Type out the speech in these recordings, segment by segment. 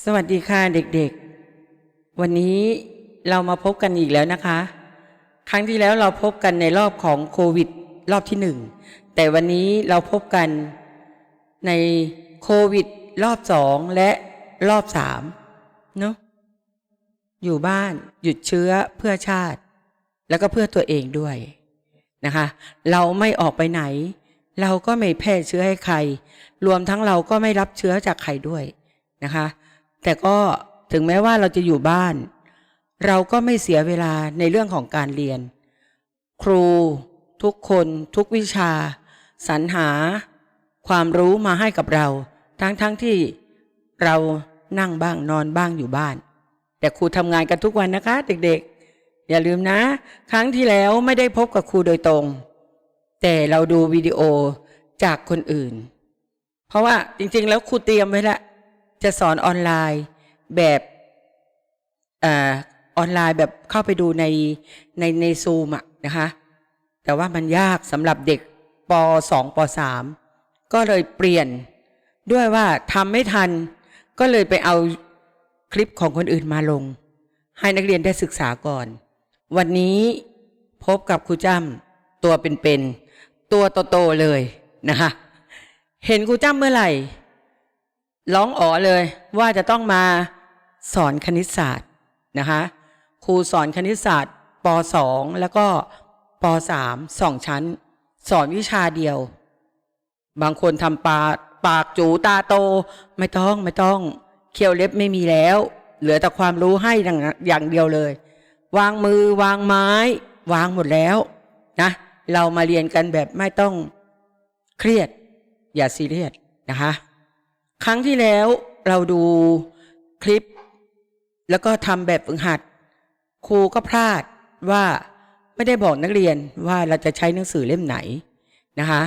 สวัสดีค่ะเด็กๆ วันนี้เรามาพบกันอีกแล้วนะคะ ครั้งที่แล้วเราพบกันในรอบของโควิดรอบที่หนึ่ง แต่วันนี้เราพบกันในโควิดรอบสองและรอบสามเนาะ อยู่บ้านหยุดเชื้อเพื่อชาติ แล้วก็เพื่อตัวเองด้วยนะคะ เราไม่ออกไปไหน เราก็ไม่แพร่เชื้อให้ใคร รวมทั้งเราก็ไม่รับเชื้อจากใครด้วยนะคะ แต่ก็ถึงแม้ว่าเราจะอยู่บ้าน เราก็ไม่เสียเวลาในเรื่องของการเรียน ครู ทุกคน ทุกวิชา สรรหา ความรู้มาให้กับเรา ทั้งๆทที่เรานั่งบ้างนอนบ้างอยู่บ้าน แต่ครูทำงานกันทุกวันนะคะ เด็กๆ อย่าลืมนะ ครั้งที่แล้วไม่ได้พบกับครูโดยตรง แต่เราดูวิดีโอจากคนอื่น เพราะว่าจริงๆ แล้วครูเตรียมไว้แล้ว จะสอนออนไลน์แบบออออนไลน์แบบเข้าไปดูในในในซูมอะนะคะ แต่ว่ามันยากสำหรับเด็กป .2 ป .3 ก็เลยเปลี่ยนด้วยว่าทำไม่ทัน ก็เลยไปเอาคลิปของคนอื่นมาลง ให้นักเรียนได้ศึกษาก่อน วันนี้พบกับครูจ้ำตัวเป็นๆตัวโตๆเลยนะคะ เห็นครูจ้ำเมื่อไหร่ ร้องอ๋อเลยว่าจะต้องมาสอนคณิตศาสตร์นะคะ ครูสอนคณิตศาสตร์ป .2 แล้วก็ป .3 สองชั้น สอนวิชาเดียว บางคนทำปาปากจูตาโตไม่ต้องไม่ต้อง เคี้ยวเล็บไม่มีแล้ว เหลือแต่ความรู้ให้อย่างเดียวเลย วางมือวางไม้ วางหมดแล้วนะเรามาเรียนกันแบบไม่ต้องเครียด อย่าซีเรียสนะคะ ครั้งที่แล้วเราดูคลิป แล้วก็ทำแบบฝึกหัด ครูก็พลาดว่าไม่ได้บอกนักเรียนว่าเราจะใช้หนังสือเล่มไหนนะคะ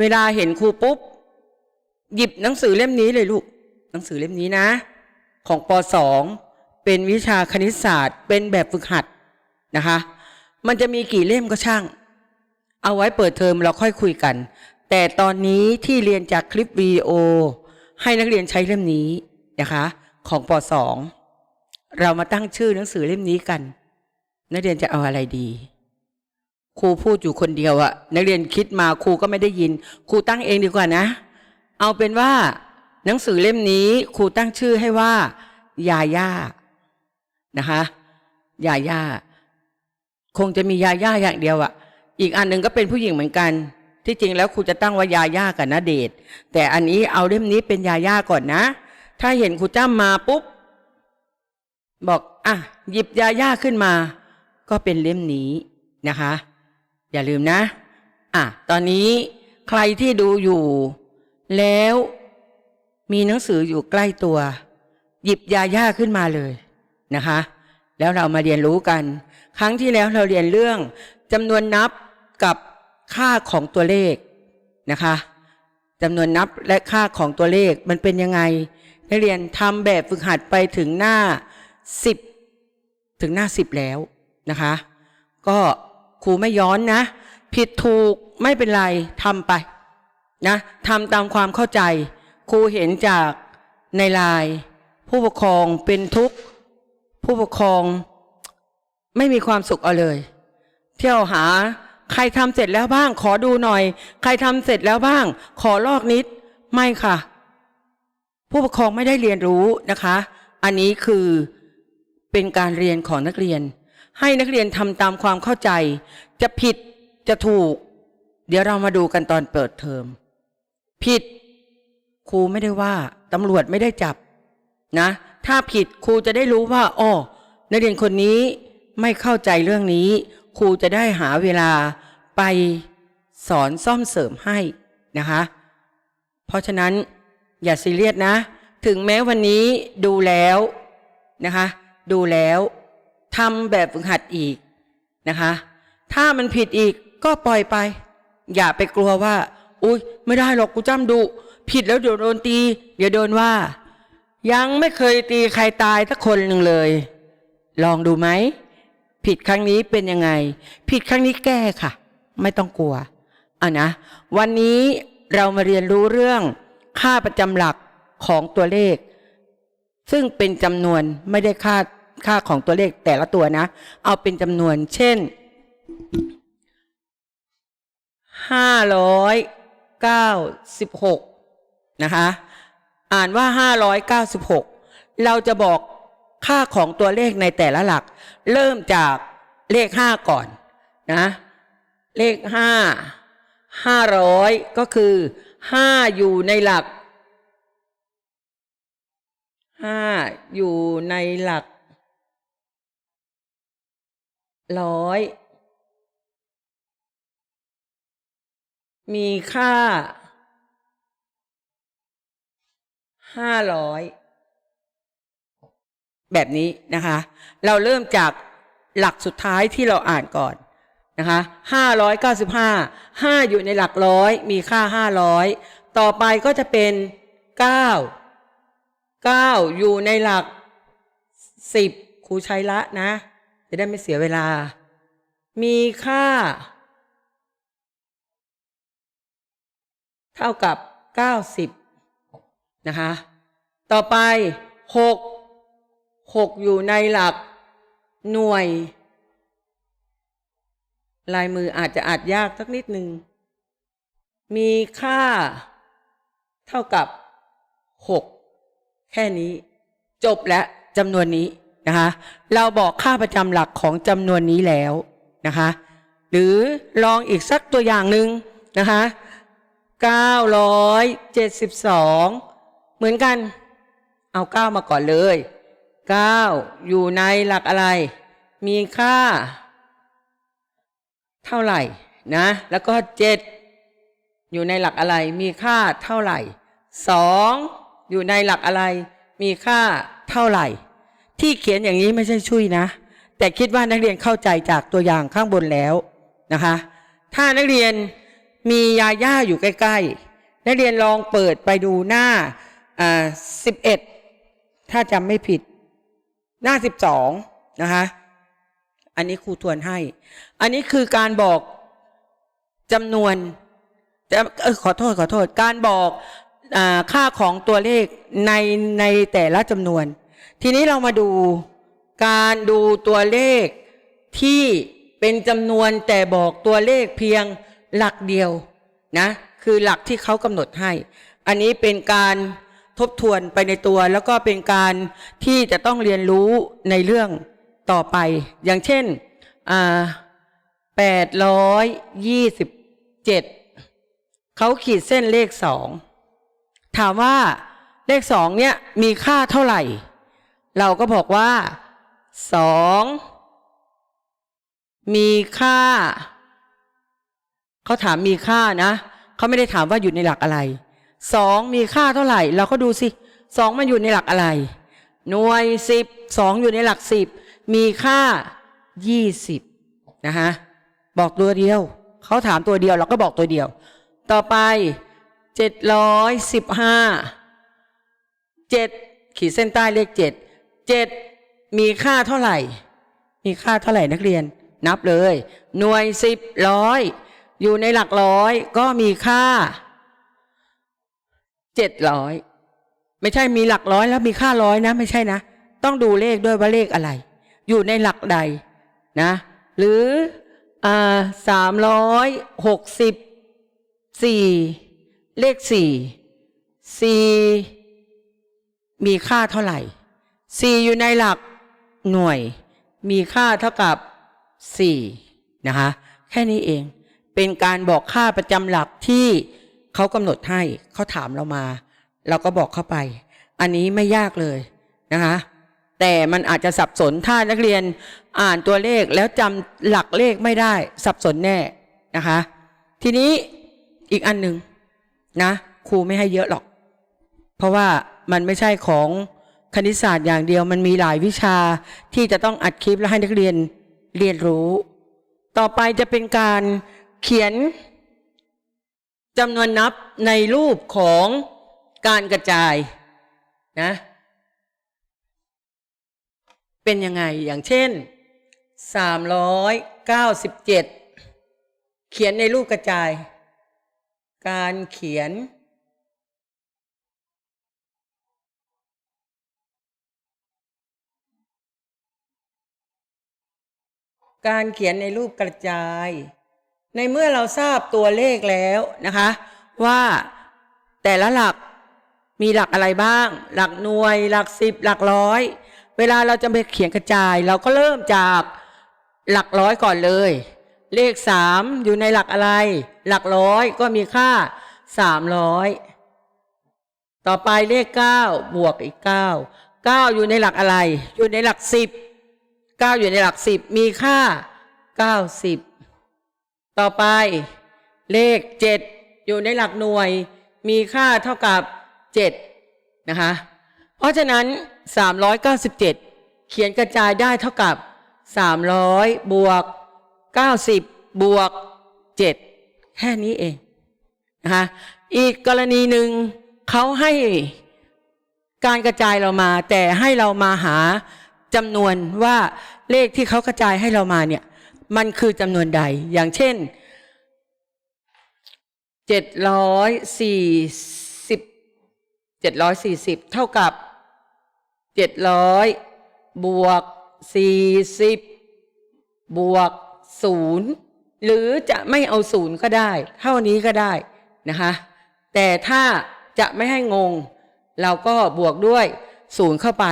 เวลาเห็นครูปุ๊บ หยิบหนังสือเล่มนี้เลยลูก หนังสือเล่มนี้นะ ของป .2 เป็นวิชาคณิตศาสตร์ เป็นแบบฝึกหัดนะคะ มันจะมีกี่เล่มก็ช่าง เอาไว้เปิดเทอมเราค่อยคุยกัน แต่ตอนนี้ที่เรียนจากคลิปวิดีโอ ให้นักเรียนใช้เล่มนี้นะคะ ของป .2 เรามาตั้งชื่อหนังสือเล่มนี้กัน นักเรียนจะเอาอะไรดีครูพูดอยู่คนเดียวอะนักเรียนคิดมาครูก็ไม่ได้ยินครูตั้งเองดีกว่านะ เอาเป็นว่า หนังสือเล่มนี้ครูตั้งชื่อให้ว่า ยาย่านะคะยาย่าคงจะมียาย่าอย่างเดียวอะอีกอันหนึ่งก็เป็นผู้หญิงเหมือนกัน ที่จริงแล้วครูจะตั้งว่ายาย่ากับนาเดชแต่อันนี้เอาเล่มนี้เป็นยาย่าก่อนนะ ถ้าเห็นครูจ้ำมาปุ๊บ บอกอะหยิบยาย่าขึ้นมา ก็เป็นเล่มนี้นะคะ อย่าลืมนะ อะ ตอนนี้ใครที่ดูอยู่ แล้วมีหนังสืออยู่ใกล้ตัว หยิบยาย่าขึ้นมาเลยนะคะ แล้วเรามาเรียนรู้กัน ครั้งที่แล้วเราเรียนเรื่องจำนวนนับกับ ค่าของตัวเลขนะคะจำนวนนับและค่าของตัวเลขมันเป็นยังไง นักเรียนทำแบบฝึกหัดไปถึงหน้าสิบถึงหน้าสิบแล้วนะคะ ก็ครูไม่ย้อนนะ ผิดถูกไม่เป็นไรทำไปนะทำตามความเข้าใจ ครูเห็นจากในไลน์ผู้ปกครองเป็นทุกข์ ผู้ปกครองไม่มีความสุขเอาเลย เที่ยวหา ใครทำเสร็จแล้วบ้าง ขอดูหน่อย ใครทำเสร็จแล้วบ้าง ขอลอกนิด ไม่ค่ะ ผู้ปกครองไม่ได้เรียนรู้นะคะ อันนี้คือเป็นการเรียนของนักเรียน ให้นักเรียนทำตามความเข้าใจ จะผิดจะถูก เดี๋ยวเรามาดูกันตอนเปิดเทอม ผิด ครูไม่ได้ว่าตำรวจไม่ได้จับนะ ถ้าผิดครูจะได้รู้ว่าอ๋อนักเรียนคนนี้ไม่เข้าใจเรื่องนี้ ครูจะได้หาเวลาไปสอนซ่อมเสริมให้นะคะ เพราะฉะนั้นอย่าซีเรียสนะ ถึงแม้วันนี้ดูแล้วนะคะ ดูแล้วทำแบบฝึกหัดอีกนะคะ ถ้ามันผิดอีกก็ปล่อยไป อย่าไปกลัวว่า อุ้ยไม่ได้หรอกกูจ้ำดุ ผิดแล้วเดี๋ยวโดนตี เดี๋ยวโดนว่า ยังไม่เคยตีใครตายสักคนหนึ่งเลย ลองดูไหม ผิดครั้งนี้เป็นยังไง ผิดครั้งนี้แก้ค่ะ ไม่ต้องกลัวอะนะ วันนี้เรามาเรียนรู้เรื่องค่าประจำหลักของตัวเลข ซึ่งเป็นจำนวนไม่ได้ค่าค่าของตัวเลขแต่ละตัวนะ เอาเป็นจำนวน เช่นห้าร้อยเก้าสิบหกนะคะ อ่านว่าห้าร้อยเก้าสิบหกเราจะบอก ค่าของตัวเลขในแต่ละหลัก เริ่มจากเลขห้าก่อนนะ เลขห้าห้าร้อยก็คือห้าอยู่ในหลักห้าอยู่ในหลักร้อย มีค่าห้าร้อย แบบนี้นะคะ เราเริ่มจากหลักสุดท้ายที่เราอ่านก่อนนะคะห้าร้อยเก้าสิบห้าห้าอยู่ในหลักร้อย มีค่าห้าร้อยต่อไปก็จะเป็นเก้าเก้าอยู่ในหลักสิบครูใช้ละนะ จะได้ไม่เสียเวลา มีค่า เท่ากับเก้าสิบนะคะ ต่อไปหก หกอยู่ในหลักหน่วย ลายมืออาจจะอาจยากสักนิดหนึ่ง มีค่า เท่ากับหกแค่นี้ จบแล้วจำนวนนี้นะคะ เราบอกค่าประจำหลักของจำนวนนี้แล้วนะคะ หรือลองอีกสักตัวอย่างหนึ่งนะคะเก้าร้อยเจ็ดสิบสองเหมือนกัน เอาเก้ามาก่อนเลย เก้าอยู่ในหลักอะไร มีค่า เท่าไหร่นะ แล้วก็เจ็ดอยู่ในหลักอะไร มีค่าเท่าไหร่สองอยู่ในหลักอะไร มีค่าเท่าไหร่ ที่เขียนอย่างนี้ไม่ใช่ช่วยนะ แต่คิดว่านักเรียนเข้าใจจากตัวอย่างข้างบนแล้วนะคะ ถ้านักเรียนมียาย่าอยู่ใกล้ ๆ นักเรียนลองเปิดไปดูหน้าอ่าสิบเอ็ดถ้าจำไม่ผิด หน้าสิบสองนะคะอันนี้ครูทวนให้ อันนี้คือการบอกจำนวนจะขอโทษขอโทษ การบอกอค่าของตัวเลขในในแต่ละจำนวน ทีนี้เรามาดูการดูตัวเลขที่เป็นจำนวนแต่บอกตัวเลขเพียงหลักเดียวนะ คือหลักที่เขากำหนดให้ อันนี้เป็นการ ทบทวนไปในตัว แล้วก็เป็นการที่จะต้องเรียนรู้ในเรื่องต่อไป อย่างเช่นแปดร้อยยี่สิบเจ็ดเขาขีดเส้นเลขสองถามว่าเลขสองเนี่ยมีค่าเท่าไหร่ เราก็บอกว่าสองมีค่า เขาถามมีค่านะ เขาไม่ได้ถามว่าอยู่ในหลักอะไร สองมีค่าเท่าไหร่ เราก็ดูสิสองมันอยู่ในหลักอะไร หน่วยสิบสองอยู่ในหลักสิบมีค่ายี่สิบนะฮะบอกตัวเดียว เขาถามตัวเดียวเราก็บอกตัวเดียว ต่อไปเจ็ดร้อยสิบห้าเจ็ดขีดเส้นใต้เลขเจ็ดเจ็ดมีค่าเท่าไหร่ มีค่าเท่าไหร่นักเรียน นับเลย หน่วยสิบร้อยอยู่ในหลักร้อยก็มีค่า เจ็ดร้อยไม่ใช่มีหลักร้อยแล้วมีค่าร้อยนะ ไม่ใช่นะ ต้องดูเลขด้วยว่าเลขอะไร อยู่ในหลักใดนะ หรืออ่าสามร้อยหกสิบสี่เลขสี่สี่มีค่าเท่าไหร่สี่อยู่ในหลักหน่วย มีค่าเท่ากับสี่นะคะ แค่นี้เอง เป็นการบอกค่าประจำหลักที่ เขากำหนดให้เขาถามเรามา เราก็บอกเข้าไป อันนี้ไม่ยากเลยนะคะ แต่มันอาจจะสับสนถ้านักเรียนอ่านตัวเลขแล้วจำหลักเลขไม่ได้ สับสนแน่นะคะ ทีนี้อีกอันหนึ่งนะครูไม่ให้เยอะหรอก เพราะว่ามันไม่ใช่ของคณิตศาสตร์อย่างเดียวมันมีหลายวิชาที่จะต้องอัดคลิปแล้วให้นักเรียนเรียนรู้ ต่อไปจะเป็นการเขียน จำนวนนับในรูปของการกระจายนะเป็นยังไงอย่างเช่น 397 เขียนในรูปกระจาย การเขียน การเขียนในรูปกระจาย ในเมื่อเราทราบตัวเลขแล้วนะคะ ว่าแต่ละหลักมีหลักอะไรบ้าง หลักหน่วย หลักสิบหลักร้อย เวลาเราจะไปเขียนกระจาย เราก็เริ่มจากหลักร้อยก่อนเลย เลขสามอยู่ในหลักอะไร หลักร้อยก็มีค่าสามร้อยต่อไปเลขเก้าบวกอีกเก้าเก้าอยู่ในหลักอะไร อยู่ในหลักสิบเก้าอยู่ในหลักสิบมีค่าเก้าสิบ ต่อไป เลขเจ็ดอยู่ในหลักหน่วย มีค่าเท่ากับเจ็ดนะคะ เพราะฉะนั้น 397 เขียนกระจายได้เท่ากับ 300 บวก 90 บวก 7 แค่นี้เองนะคะอีกกรณีหนึ่งเขาให้การกระจายเรามา แต่ให้เรามาหาจำนวนว่าเลขที่เขากระจายให้เรามาเนี่ย มันคือจำนวนใด อย่างเช่นเจ็ดร้อยสี่สิบเจ็ดร้อยสี่สิบเท่ากับเจ็ดร้อยบวกสี่สิบบวกศูนย์หรือจะไม่เอาศูนย์ก็ได้ เท่านี้ก็ได้นะคะแต่ถ้าจะไม่ให้งง เราก็บวกด้วยศูนย์เข้าไป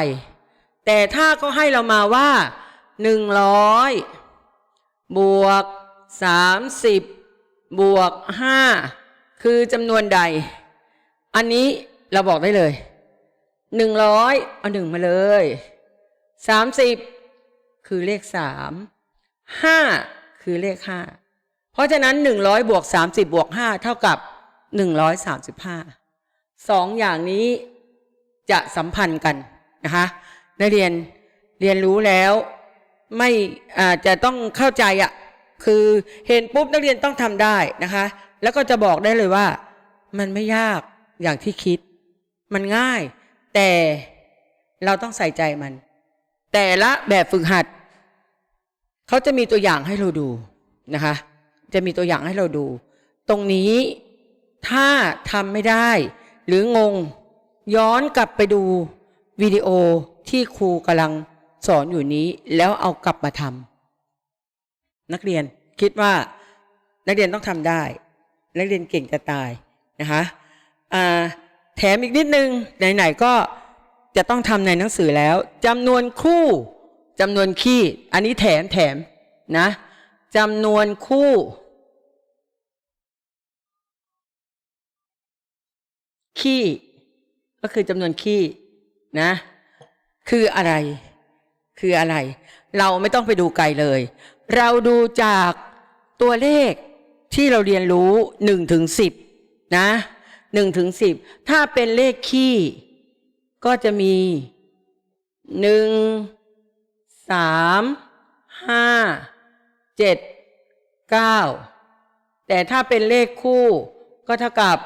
แต่ถ้าก็ให้เรามาว่าหนึ่งร้อย บวกสามสิบบวกห้าคือจำนวนใด อันนี้เราบอกได้เลยหนึ่งร้อยเอาหนึ่งมาเลยสามสิบคือเลขสามห้าคือเลขห้าเพราะฉะนั้นหนึ่งร้อยบวกสามสิบบวกห้าเท่ากับหนึ่งร้อยสามสิบห้าสองอย่างนี้จะสัมพันธ์กันนะคะนักเรียนเรียนรู้แล้ว ไม่จะต้องเข้าใจอะ่ะคือเห็นปุ๊บนักเรียนต้องทำได้นะคะ แล้วก็จะบอกได้เลยว่า มันไม่ยากอย่างที่คิด มันง่าย แต่เราต้องใส่ใจมัน แต่ละแบบฝึกหัดเขาจะมีตัวอย่างให้เราดูนะคะ จะมีตัวอย่างให้เราดู ตรงนี้ถ้าทำไม่ได้ หรืองงย้อนกลับไปดูวิดีโอที่ครูกำลัง สอนอยู่นี้แล้วเอากลับมาทำนักเรียนคิดว่านักเรียนต้องทำได้ นักเรียนเก่งจะตายนะคะแถมอีกนิดนึงไหนๆก็จะต้องทำในหนังสือแล้วจำนวนคู่จำนวนขี้ อันนี้แถมแถมนะจำนวนคู่ขี้ ก็คือจำนวนขี้นะ คืออะไร คืออะไร เราไม่ต้องไปดูไกลเลย เราดูจากตัวเลขที่เราเรียนรู้หนึ่งถึงสิบนะหนึ่งถึงสิบถ้าเป็นเลขขี้ก็จะมีหนึ่งสามห้าเจ็ดเก้าแต่ถ้าเป็นเลขคู่ ก็เท่ากับ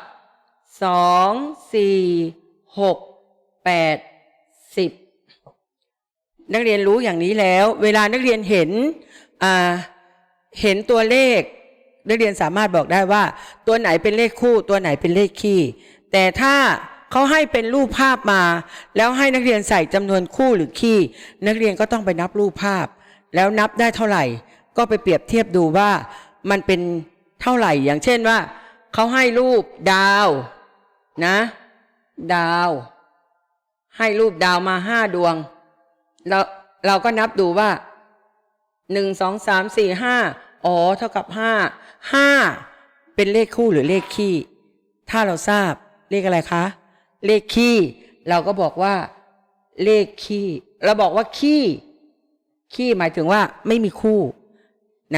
สองสี่หกแปดสิบ นักเรียนรู้อย่างนี้แล้ว เวลานักเรียนเห็นเห็นตัวเลข นักเรียนสามารถบอกได้ว่า ตัวไหนเป็นเลขคู่ ตัวไหนเป็นเลขคี่ แต่ถ้าเขาให้เป็นรูปภาพมา แล้วให้นักเรียนใส่จำนวนคู่หรือคี่ นักเรียนก็ต้องไปนับรูปภาพ แล้วนับได้เท่าไหร่ ก็ไปเปรียบเทียบดูว่ามันเป็นเท่าไหร่ อย่างเช่นว่าเขาให้รูปดาวนะ ดาว ให้รูปดาวมาห้าดวง เราเราก็นับดูว่าหนึ่งสองสามสี่ห้าอ๋อเท่ากับห้าห้าเป็นเลขคู่หรือเลขคี่ถ้าเราทราบเลขอะไรคะ เลขคี่เราก็บอกว่า เลขคี่เราบอกว่าคี่คี่หมายถึงว่าไม่มีคู่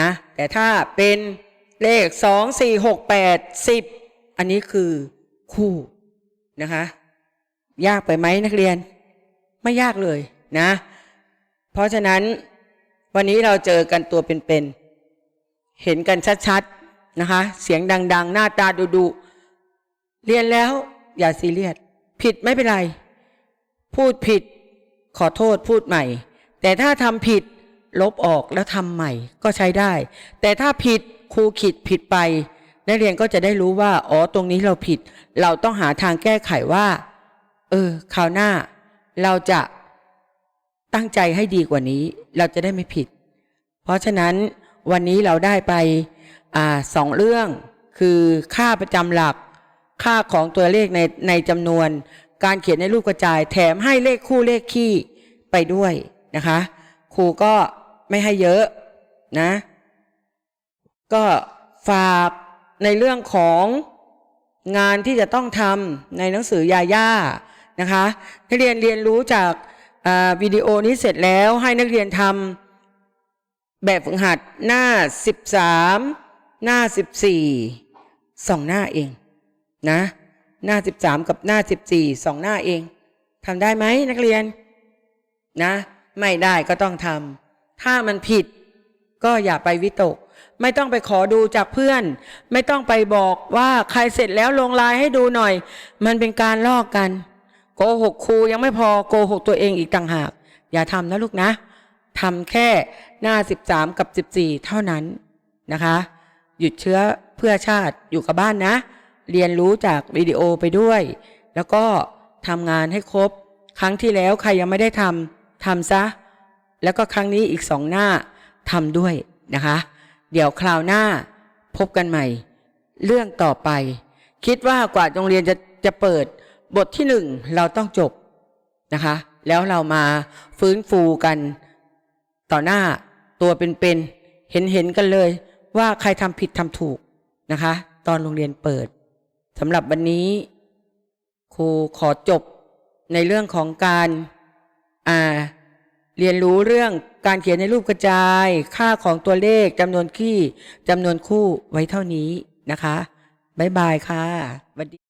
นะ แต่ถ้าเป็นเลขสองสี่หกแปดสิบอันนี้คือคู่นะคะ ยากไปไหมนักเรียน ไม่ยากเลยนะ เพราะฉะนั้นวันนี้เราเจอกันตัวเป็นๆเห็นกันชัดๆนะคะ เสียงดัง ๆ หน้าตาดุๆเรียนแล้วอย่าซีเรียสผิดไม่เป็นไร พูดผิดขอโทษพูดใหม่ แต่ถ้าทำผิดลบออกแล้วทำใหม่ก็ใช้ได้ แต่ถ้าผิดครูขิดผิดไป นักเรียนก็จะได้รู้ว่า อ๋อตรงนี้เราผิด เราต้องหาทางแก้ไขว่า เออคราวหน้า เราจะ ตั้งใจให้ดีกว่านี้เราจะได้ไม่ผิด เพราะฉะนั้นวันนี้เราได้ไปอสองเรื่อง คือค่าประจำหลัก ค่าของตัวเลขในในจำนวน การเขียนในรูปกระจาย แถมให้เลขคู่เลขคี่ไปด้วยนะคะ ครูก็ไม่ให้เยอะนะ ก็ฝากในเรื่องของงานที่จะต้องทำในหนังสือยาย่านะคะนักเรียนเรียนรู้จาก วิดีโอนี้เสร็จแล้วให้นักเรียนทำแบบฝึกหัดหน้า 13 หน้า 14สองหน้าเองนะ หน้า 13 กับหน้า 14สองหน้าเองทำได้ไหมนักเรียนนะ ไม่ได้ก็ต้องทำถ้ามันผิดก็อย่าไปวิตก ไม่ต้องไปขอดูจากเพื่อน ไม่ต้องไปบอกว่าใครเสร็จแล้วลงไลน์ให้ดูหน่อย มันเป็นการลอกกัน โกหกครูยังไม่พอโกหกตัวเองอีกต่างหาก อย่าทำนะลูกนะทำแค่หน้า 13 กับ 14 เท่านั้นนะคะ หยุดเชื้อเพื่อชาติอยู่กับบ้านนะ เรียนรู้จากวิดีโอไปด้วย แล้วก็ทำงานให้ครบ ครั้งที่แล้วใครยังไม่ได้ทำทำซะ แล้วก็ครั้งนี้อีกสองหน้าทำด้วยนะคะ เดี๋ยวคราวหน้าพบกันใหม่ เรื่องต่อไป คิดว่ากว่าโรงเรียนจะจะเปิด บทที่หนึ่งเราต้องจบนะคะ แล้วเรามาฟื้นฟูกันต่อหน้าตัวเป็นๆเห็นเห็นๆกันเลย ว่าใครทำผิดทำถูกนะคะ ตอนโรงเรียนเปิดสำหรับวันนี้ ครูขอจบในเรื่องของการอ่าเรียนรู้เรื่องการเขียนในรูปกระจาย ค่าของตัวเลขจำนวนขี้จำนวนคู่ไว้เท่านี้นะคะ บ๊ายบายค่ะสวัสดี